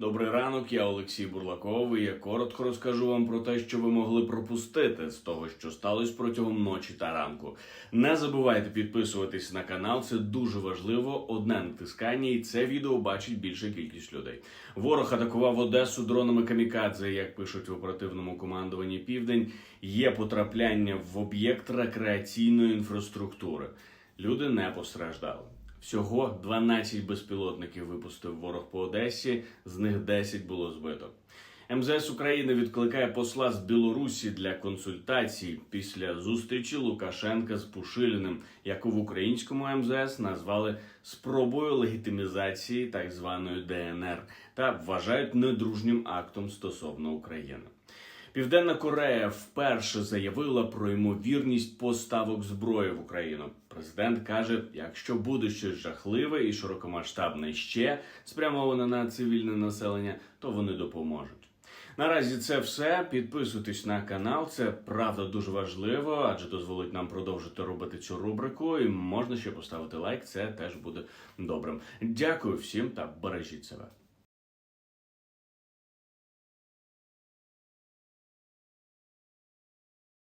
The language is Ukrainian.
Добрий ранок, я Олексій Бурлаков. і Я коротко розкажу вам про те, що ви могли пропустити з того, що сталося протягом ночі та ранку. Не забувайте підписуватись на канал, це дуже важливо. Одне натискання, і це відео бачить більша кількість людей. Ворог атакував Одесу дронами камікадзе, як пишуть в оперативному командуванні Південь. Є потрапляння в об'єкт рекреаційної інфраструктури. Люди не постраждали. Всього 12 безпілотників випустив ворог по Одесі, з них 10 було збито. МЗС України відкликає посла з Білорусі для консультацій після зустрічі Лукашенка з Пушиліним, яку в українському МЗС назвали спробою легітимізації так званої ДНР та вважають недружнім актом стосовно України. Південна Корея вперше заявила про ймовірність поставок зброї в Україну. Президент каже: якщо буде щось жахливе і широкомасштабне ще спрямоване на цивільне населення, то вони допоможуть. Наразі це все. Підписуйтесь на канал. Це правда дуже важливо, адже дозволить нам продовжити робити цю рубрику. І можна ще поставити лайк. Це теж буде добрим. Дякую всім та бережіть себе.